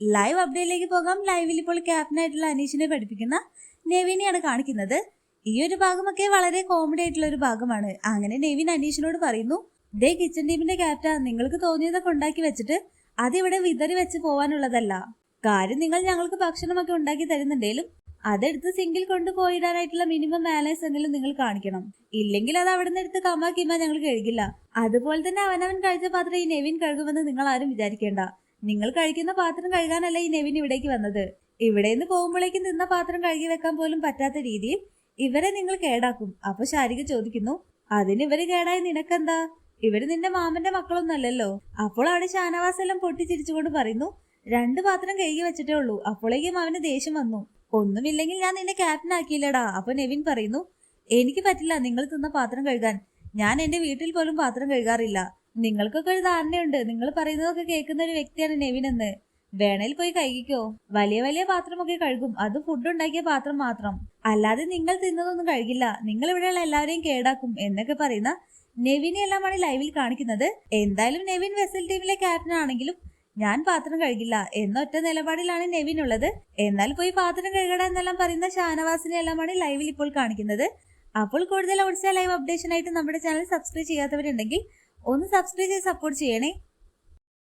Live അപ്ഡേറ്റിലേക്ക് പോകാം. ലൈവിൽ ഇപ്പോൾ ക്യാപ്റ്റനായിട്ടുള്ള അനീഷിനെ പഠിപ്പിക്കുന്ന നെവിനെയാണ് കാണിക്കുന്നത്. ഈ ഒരു ഭാഗമൊക്കെ വളരെ കോമഡി ആയിട്ടുള്ള ഒരു ഭാഗമാണ്. അങ്ങനെ നെവിൻ അനീഷിനോട് പറയുന്നു ദേ കിച്ചൺ ടീമിന്റെ ക്യാപ്റ്റൻ നിങ്ങൾക്ക് തോന്നിയതൊക്കെ ഉണ്ടാക്കി വെച്ചിട്ട് അതിവിടെ വിതറി വെച്ച് പോവാനുള്ളതല്ല. കാര്യം നിങ്ങൾ ഞങ്ങൾക്ക് ഭക്ഷണമൊക്കെ ഉണ്ടാക്കി തരുന്നുണ്ടെങ്കിലും അതെടുത്ത് സിങ്കിൽ കൊണ്ടുപോയിടാനായിട്ടുള്ള മിനിമം മാനേഴ്സ് എങ്കിലും നിങ്ങൾ കാണിക്കണം. ഇല്ലെങ്കിൽ അത് അവിടെ നിന്ന് എടുത്ത് കമ്മ കിമ്മ ഞങ്ങൾ കഴുകില്ല. അതുപോലെ തന്നെ അവനവൻ കഴിച്ച പാത്രം ഈ നെവിൻ കഴുകുമെന്ന് നിങ്ങൾ ആരും വിചാരിക്കേണ്ട. നിങ്ങൾ കഴിക്കുന്ന പാത്രം കഴുകാനല്ല ഈ നെവിൻ ഇവിടേക്ക് വന്നത്. ഇവിടെ നിന്ന് പോകുമ്പോഴേക്കും നിന്ന പാത്രം കഴുകി വെക്കാൻ പോലും പറ്റാത്ത രീതിയിൽ ഇവരെ നിങ്ങൾ കേടാക്കും. അപ്പൊ ശാരിക ചോദിക്കുന്നു അതിന് ഇവർ കേടായി നിനക്കെന്താ? ഇവർ നിന്റെ മാമന്റെ മക്കളൊന്നല്ലല്ലോ? അപ്പോൾ അവിടെ ഷാനവാസ് എല്ലാം പൊട്ടിച്ചിരിച്ചുകൊണ്ട് പറയുന്നു രണ്ട് പാത്രം കഴുകി വെച്ചിട്ടേ ഉള്ളൂ. അപ്പോഴേക്കും അവന് ദേഷ്യം വന്നു. ഒന്നുമില്ലെങ്കിൽ ഞാൻ നിന്നെ ക്യാപ്റ്റൻ ആക്കിയില്ലടാ. അപ്പൊ നെവിൻ പറയുന്നു എനിക്ക് പറ്റില്ല നിങ്ങൾ തിന്ന പാത്രം കഴുകാൻ. ഞാൻ എന്റെ വീട്ടിൽ പോലും പാത്രം കഴുകാറില്ല. നിങ്ങൾക്കൊക്കെ ഒരു ധാരണയുണ്ട്. നിങ്ങൾ പറയുന്നതൊക്കെ കേൾക്കുന്ന ഒരു വ്യക്തിയാണ് നെവിൻ എന്ന്. വേണേൽ പോയി കഴിക്കോ വലിയ വലിയ പാത്രമൊക്കെ കഴുകും. അത് ഫുഡ് ഉണ്ടാക്കിയ പാത്രം മാത്രം. അല്ലാതെ നിങ്ങൾ തിന്നതൊന്നും കഴുകില്ല. നിങ്ങൾ ഇവിടെയുള്ള എല്ലാവരെയും കേടാക്കും എന്നൊക്കെ പറയുന്ന നെവിനെ എല്ലാമാണ് ലൈവിൽ കാണിക്കുന്നത്. എന്തായാലും നെവിൻ വെസൽ ടീമിലെ ക്യാപ്റ്റൻ ആണെങ്കിലും ഞാൻ പാത്രം കഴുകില്ല. എന്നൊറ്റ നിലപാടിലാണ് നെവിൻ ഉള്ളത്. എന്നാൽ പോയി പാത്രം കഴുകട എന്നെല്ലാം പറയുന്ന ഷാനവാസിനെ എല്ലാമാണ് ലൈവിൽ ഇപ്പോൾ കാണിക്കുന്നത്. അപ്പോൾ കൂടുതൽ ഓടിച്ച ലൈവ് അപ്ഡേഷൻ ആയിട്ട് നമ്മുടെ ചാനൽ സബ്സ്ക്രൈബ് ചെയ്യാത്തവരുണ്ടെങ്കിൽ ഒന്ന് സബ്സ്ക്രൈബ് ചെയ്ത് സപ്പോർട്ട് ചെയ്യണേ.